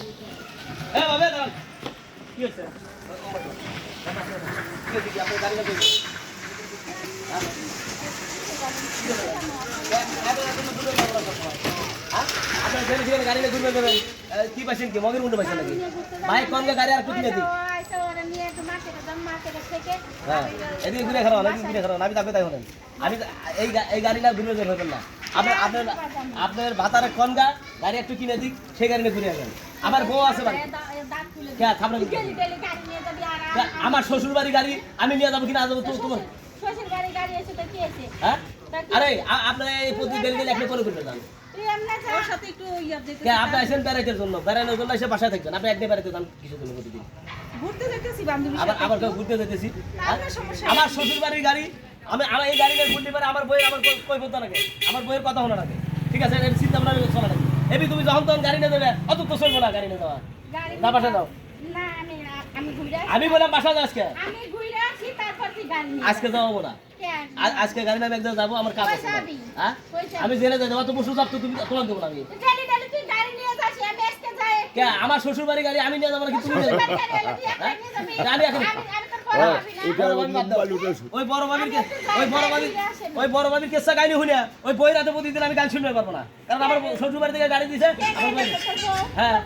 এ বাবা, দাঁড়ান। কি হয়েছে হ্যাঁ? নাকি? বাইক কম গাড়ি আর কুটি দিই হ্যাঁ। এদিকে ঘুরে খারাপ ঘুরে খারাপ আমি তাকে তাই হলেন। আমি এই গাড়িটা ঘুরে হবেন না। আপনার আপনার আপনার ভাতারে কোন গা গাড়ি একটু কিনে দিক সেই গাড়ি নিয়ে ঘুরে আসবেন আমার বউ আছে বাড়ি। আমার শ্বশুর বাড়ি গাড়ি আমি নিয়ে যাব কিনা যাব তোমার হ্যাঁ? আরে আপনার এই প্রতি ডেলি ডেলি করে আপনি আসেন বেড়াইতে জন্য। বেড়ানোর জন্য এসে বাসায় থাকবেন। আপনি একদিন বেড়াইতে যান কিছু জন্য প্রতিদিন আবার ঘুরতে যেতেছি আমার শ্বশুর বাড়ির গাড়ি আমি আমার এই গাড়ি নিয়ে ঘুরতে পারে আমার বই আমার কই- বলতে লাগে আমার বইয়ের কথা হলো লাগে ঠিক আছে এর চিন্তা ভাবনা চলা লাগে এবি তুমি যখন তখন গাড়ি নিয়ে দেবে অত তো চলবো না গাড়ি নিয়ে গাড়ি না বাসা দাও না আমি বললাম বাসা যাও আজকে। আজকে যাব। না? আজকে গাড়ি নামে একদম যাব আমার কাজ আছে? হ্যাঁ? আমি জেনে যাব তো বসু যাব তুমি তোমার দেবো না আমি। যাই। কে? আমার শ্বশুর বাড়ি গাড়ি আমি নিয়ে যাব তুমি একাই নিয়ে যাবি। হ্যাঁ? আমি এখন- তোর বড়। ওই বড় ভাবির কে- ওই বড় ভাবির ওই বড় ভাবির কেসা গাড়ি হুই ওই বই রাতে প্রতিদিন আমি গান শুনতে পারব না। কারণ আমার শ্বশুর বাড়ি থেকে গাড়ি দিছে হ্যাঁ।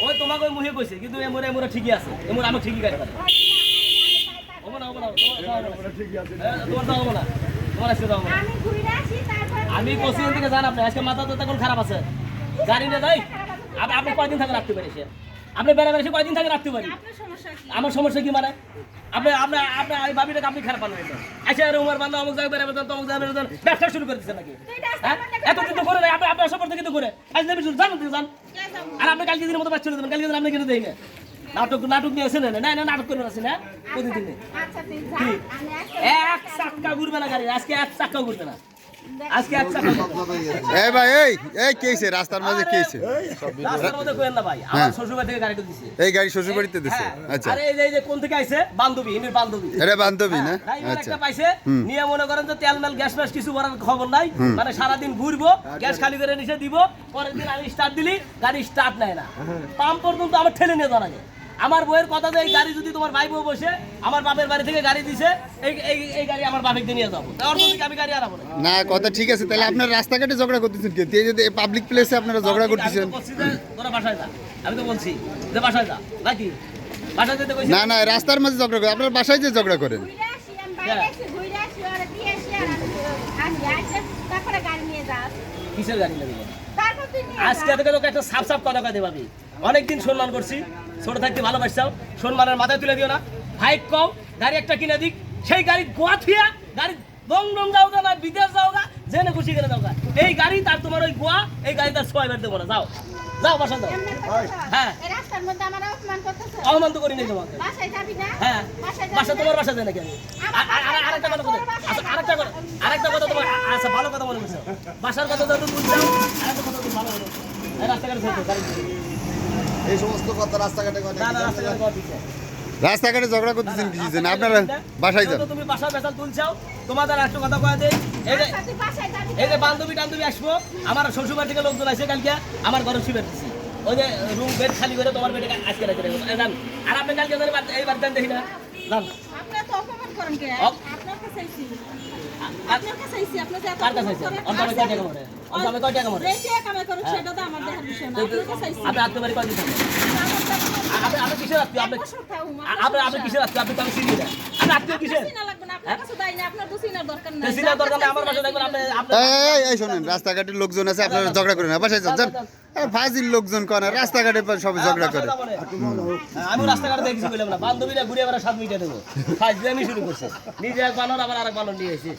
ওই তোমাকে ওই মুহে কইছে কিন্তু এমরে এমরে ঠিকই আছে এমরে আমি ঠিকই পারে। হ্যাঁ, আমি ঘুরে আসি তারপর আমি কোচিং থেকে জান আপনি আজকে মাথা তো তখন খারাপ আছে। গাড়ি নিয়ে যাই আপনি আপনি কয়দিন থাকে রাখতে পারি সে আপনি বেড়ে বেড়ে কয়দিন থাকে রাখতে পারি? আপনার আমার সমস্যা কি মানে? আপনি আপনি আপনি এই ভাবিটাকে আপনি খারাপ পান আচ্ছা আর উমার বান্ধব অমুক জায়গায় বেড়াবেন তমুক জায়গায় বেড়াবেন ব্যবসা শুরু করে দিচ্ছেন নাকি? হ্যাঁ? এত কিন্তু করে নাই আপনি আপনার সপর থেকে তো করে। আজ নেবে শুরু জানুন জান আর আপনি কালকে দিনের মতো বাচ্চা দেবেন কালকে দিন আপনি কিনে দেই না নাটক নাটক নিয়ে আসেন না না নাটক করে আসেন না প্রতিদিন আচ্ছা? আমি আজকে এক চাক্কা ঘুরবে না গাড়ি আজকে এক চাক্কা ঘুরবে না। আজকে এক চাক্কা এই ভাই এই এই কেছে রাস্তার মাঝে কেছে রাস্তার মধ্যে কোয়েন না ভাই আমার শ্বশুর বাড়ি থেকে গাড়িটা দিছে এই গাড়ি শ্বশুর বাড়িতে দিছে? হ্যাঁ। আচ্ছা। আরে এই যে- এই যে কোন থেকে আইছে? বান্ধবী হিমের বান্ধবী। এটা বান্ধবী না? আচ্ছা। পাইছে। নিয়ে মনে করেন যে তেল মেল গ্যাস ম্যাস কিছু ভরার খবর নাই। মানে সারাদিন ঘুরবো গ্যাস খালি করে নিচে দিব। পরের দিন আমি স্টার্ট দিলি গাড়ি স্টার্ট নেয় না। পাম্প পর্যন্ত আমার ঠেলে নিয়ে লাগে। আমার বইয়ের কথা যে এই গাড়ি যদি তোমার ভাই বউ বসে আমার বাপের বাড়ি থেকে গাড়ি দিছে এই এই এই গাড়ি আমার বাপের নিয়ে যাব। তার জন্য কি আমি গাড়ি আনাবো না। না কথা ঠিক আছে তাহলে আপনার রাস্তাঘাটে ঝগড়া করতেছেন কি? এই যদি পাবলিক প্লেসে আপনারা ঝগড়া করতেছেন। তোরা বাসায় যা। আমি তো বলছি যে বাসায় যা। নাকি? বাসায় যেতে কইছি? না না রাস্তার মাঝে ঝগড়া করেন আপনার বাসায় যে ঝগড়া করেন। যাস। কিসের গাড়ি লাগবে? তুই আজকে থেকে তোকে একটা সাফ সাফ কথা কয়ে পাবি অনেকদিন সম্মান করছি ছোট থাকতে ভালোবাসছাও। সম্মানের মাথায় তুলে দিও না। ভাই কম গাড়ি একটা কিনে দিক। সেই গাড়ি গোয়া থুয়া গাড়ি দম দম যাও না বিদেশ যাও গা জেনে খুশি করে যাও গা এই গাড়ি তার তোমার ওই গোয়া এই গাড়ি তার ছয় বের দেবো না। যাও। যাও বাসা যাও হ্যাঁ। এই রাস্তার মধ্যে আমার অপমান তো করি নাই তোমাকে। হ্যাঁ। বাসা তোমার বাসা যায় নাকি? আরেকটা কথা বলো। আচ্ছা আরেকটা কথা আরেকটা কথা তোমার আচ্ছা ভালো কথা মনে করছ বাসার কথা তো তুমি বুঝছ আরেকটা কথা তুমি ভালো রাস্তাঘাটে চলতো গাড়ি এই সমস্ত কথা রাস্তাঘাটে ঝগড়া করতেছেন কি জন্য আপনারা বাসায় যান। তুমি বাসা বেসাল তুলছাও তোমাদের একটা কথা কয়ে দেই। এই যে এই যে? বান্ধবী টান্ধবী আসব আমার শ্বশুরবাড়ি থেকে লোকজন আসে কালকে আমার ঘরে শুয়ে দিচ্ছি ওই যে রুম বেড খালি করে তোমার বেডে আজকে রাখে আর আপনি কালকে এই বাড়িতে দেখি না। যান। আপনি তো অপমান করেন কে? অপ- আপনার কাছে আইছি। আপনার কাছে আইছি, কার কাছে কয় টাকা মরে? কয় টাকা মরে? কামাই সেটা তো আমার দেখার বিষয় না। আপনার কাছে আইছি। আপনি আত্মবাড়ি তো কোনো- আপনি আপনি কিসের আত্মীয়? আপনি আপনি আপনি কিসের আত্মীয়? আপনি আপনি আত্মীয় কিসের? এই শোনেন লোকজন আছে আপনারা ঝগড়া করেন না। বাসায় যান যান। এই ফাজিল লোকজন করে রাস্তাঘাটে সবাই ঝগড়া করে। আমি রাস্তাঘাটে দেখছি বললাম না বান্ধবীরা ঘুরে এবার সাত মিনিটে দেবো। ফাইজ আমি শুরু করছে। নিজে এক বানর আবার আরেক বানর নিয়ে এসে